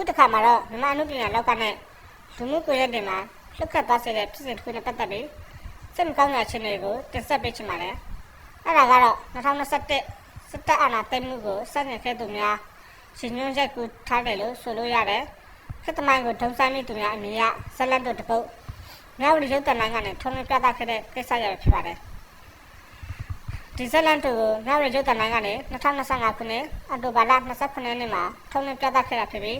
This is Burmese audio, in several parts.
ခုတစ်ခါမှာတော့မြန်မာအနုပညာလောကနဲ့လူမှုကွန်ရက်တွေမှာလှုပ်ခတ်သွားစေတဲ့ဖြစ်စဉ်တစ်ခုနဲ့ပတ်သက်ပြီးစိတ်မကောင်းတဲ့အခြေအနေကိုတင်ဆက်ပေးချင်ပါတယ်အဲ့ဒါကတော့2021စစ်တပ်အာဏာသိမ်းမှုကိုစတင်ခဲ့သူများရှင်ညွှန်းချက်ကူထားတယ်လို့ဆိုလို့ရတယ်ခေတ်သမိုင်းကိုဒုံဆိုင်မိသူများအမြင်ရဇက်လက်တို့တပုတ်မြောက်လူရုပ်တန်လိုင်းကနေထုံးလွှင့်ပြသခဲ့တဲ့ကိစ္စရဖြစ်ပါတယ်ဒီဇက်လန်တို့ကိုမြောက်လူရုပ်တန်လိုင်းကနေ2025ခုနှစ်အောက်တိုဘာလ29ရက်နေ့မှာထုံးလွှင့်ပြသခဲ့တာဖြစ်ပြီး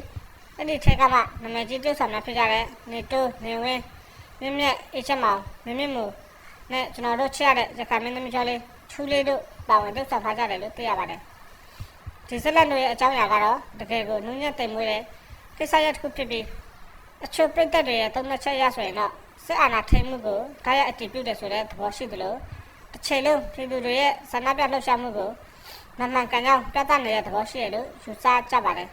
အဲ့ဒီထဲကမှနာမည်ကြီးပြုဆောင်များဖြစ်ကြတဲ့နေတိုးနေဝင်းမြင့်မြတ်အချက်မောင်မြင့်မြင့်မူနဲ့ကျွန်တော်တို့ချစ်ရတဲ့ရခိုင်မင်းသမီးကျော်လေးချူလေးတို့ပါဝင်ပြုဆောင်ထားကြတယ်လို့သိရပါတယ်ဒီဆက်လက်တို့ရဲ့အကြောင်းအရာကတော့တကယ်ကိုနုညံ့သိမ်မွေးတဲ့ကိစ္စရပ်တစ်ခုဖြစ်ပြီးအချို့ပြိတ္တတွေရဲ့သုံးသက်ချက်ရဆိုရင်တော့စစ်အာဏာထိန်းမှုကိုဒါရအတည်ပြုတယ်ဆိုတဲ့သဘောရှိသလိုတစ်ချိန်လုံးပြည်သူတွေရဲ့ဆန္ဒပြလှုပ်ရှားမှုကိုမမှန်ကန်ကြောင်းပြသနေတဲ့သဘောရှိတယ်လို့ယူဆကြပါတယ်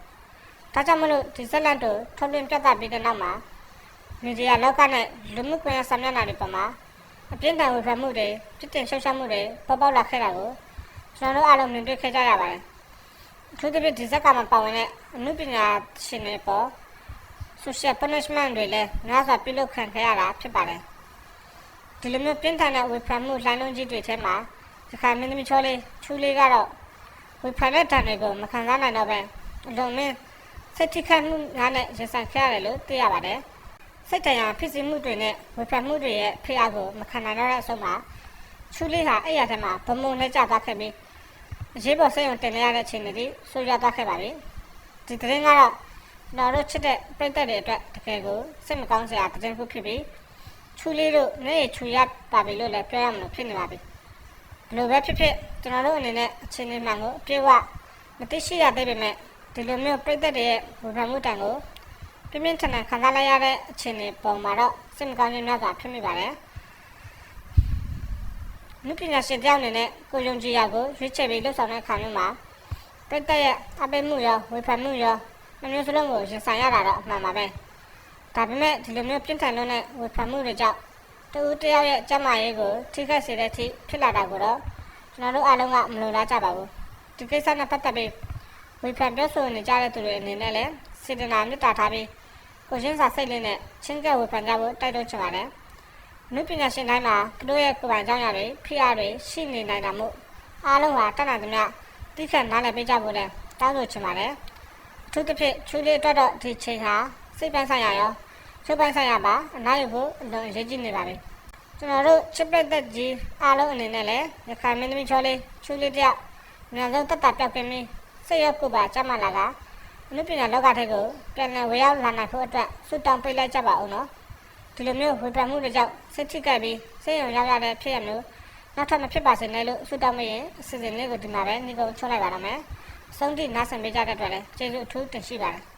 ဒါကြောင့်မလို့ဒီဇက်လန်တို့ထုတ်လွှင့်ပြသပြီးတဲ့နောက်မှာမီဒီယာလောကနဲ့လူမှုကွန်ရက်စာမျက်နှာတွေပေါ်မှာအပြင်းထန်ဝေဖန်မှုတွေပြစ်တင်ရှုတ်ချမှုတွေပေါ်ပေါက်လာခဲ့တာကိုကျွန်တော်တို့အားလုံးမြင်တွေ့ခဲ့ကြရပါတယ်။အထူးသဖြင့်ဒီဇက်ကမှာပါဝင်တဲ့အမှုပညာရှင်တွေပေါ် social punishment တွေလည်းများစွာပြုလုပ်ခံခဲ့ရတာဖြစ်ပါတယ်။ဒီလိုမျိုးပြင်းထန်တဲ့ဝေဖန်မှုလှိုင်းလုံးကြီးတွေထဲမှာဒီခါမင်းသမီးချောလေးချူလေးကတော့ဝေဖန်တဲ့တန်တွေကိုမခံစားနိုင်တော့ပဲအလုံးမင်း စိတ်ထိခိုက်မှုများနဲ့ရင်ဆိုင်ခဲ့ရတယ်လို့သိရပါတယ်။စိတ်တရားဖြစ်စီမှုတွေနဲ့ဝေဖန်မှုတွေရဲ့ဖိအားကိုမခံနိုင်တော့တဲ့အဆုံးမှာချူလေးဟာအဲ့ရတဲ့မှာဗမုံနဲ့ကြသွားခဲ့ပြီးအရေးပေါ်စိတ်ရုံတင်ရတဲ့အချိန်တွေဆိုးရွားသွားခဲ့ပါပြီ။ဒီသတင်းကတော့ကျွန်တော်တို့ချစ်တဲ့ပြည်သက်တွေအတွက်တကယ်ကိုစိတ်မကောင်းစရာသတင်းတစ်ခုဖြစ်ပြီးချူလေးတို့နဲ့ချူရပါပြီလို့လည်းပြောရမလို့ဖြစ်နေပါပြီ။ဘယ်လိုပဲဖြစ်ဖြစ်ကျွန်တော်တို့အနေနဲ့အချိန်လေးမှန်ကိုအပြည့်အဝမသိရှိရသေးပေမဲ့ ဒီလိုမျိုးပြိသက်တွေရဲ့ဝေဖန်မှုတန်ကိုပြင်းပြင်းထန်ထန်ခံစားလိုက်ရတဲ့အခြေအနေပုံမှာတော့စိတ်မကောင်းခြင်းများစွာဖြစ်မိပါတယ်။လူပညာရှင်တယောက်အနေနဲ့ကိုယုံကြည်ရကိုရွေးချယ်ပြီးလှုပ်ဆောင်တဲ့အခါမျိုးမှာပြိသက်ရဲ့အပိတ်မှုရောဝေဖန်မှုရောနှမျိုးစလုံးကိုရင်ဆိုင်ရတာတော့အမှန်ပါပဲ။ဒါပေမဲ့ဒီလိုမျိုးပြင်းထန်လွန်းတဲ့ဝေဖန်မှုတွေကြောင့်တူတယောက်ရဲ့ကျန်းမာရေးကိုထိခိုက်စေတဲ့အထိဖြစ်လာတာကိုတော့ကျွန်တော်တို့အားလုံးကမလိုလားကြပါဘူး။ဒီကိစ္စနဲ့ပတ်သက်ပြီး ဝေဖန်ပြောဆိုနေကြတဲ့သူတွေအနေနဲ့လည်းစေတနာမေတ္တာထားပြီးကိုရှင်းစာစိတ်လေးနဲ့ချင်းကပ်ဝေဖန်ကြဖို့တိုက်တွန်းချင်ပါတယ်။လူပညာရှင်တိုင်းမှာသူတို့ရဲ့ကိုယ်ပိုင်ကြောင်းရတွေဖိအားတွေရှိနေနိုင်တာမို့အားလုံးဟာတတ်နိုင်သမျှသိခံနားလည်ပေးကြဖို့လည်းတောင်းဆိုချင်ပါတယ်။အထူးသဖြင့်ချူလေးအတွက်တော့ဒီချိန်ဟာစိတ်ပိုင်းဆိုင်ရာရောရုပ်ပိုင်းဆိုင်ရာပါအနားယူဖို့အလွန်အရေးကြီးနေပါပြီ။ကျွန်တော်တို့ချစ်ပက်သက်ကြီးအားလုံးအနေနဲ့လည်းရခိုင်မင်းသမီးချောလေးချူလေးတယောက်မြန်ဆုံးတက်တာပြောက်ပြင်းပြီး စိတ်ရကုပါကြမှာလာကအနုပညာလောကထဲကိုပြန်လည်ဝေရောက်လာနိုင်ဖို့အတွက်ဆုတောင်းပေးလိုက်ကြပါဦးနော်ဒီလိုမျိုးဝေဖန်မှုတွေကြောင့်စိတ်ထိကြိုက်ပြီးစိတ်ရုံရောက်ရတဲ့ဖြစ်ရမျိုးနောက်ထပ်မဖြစ်ပါစေနဲ့လို့ဆုတောင်းမရင်အစီအစဉ်လေးကိုဒီမှာပဲညီကုန်းချုံးလိုက်ပါတော့မယ်အဆုံးထိနားဆင်ပေးကြတဲ့အတွက်လည်းကျေးဇူးအထူးတင်ရှိပါတယ်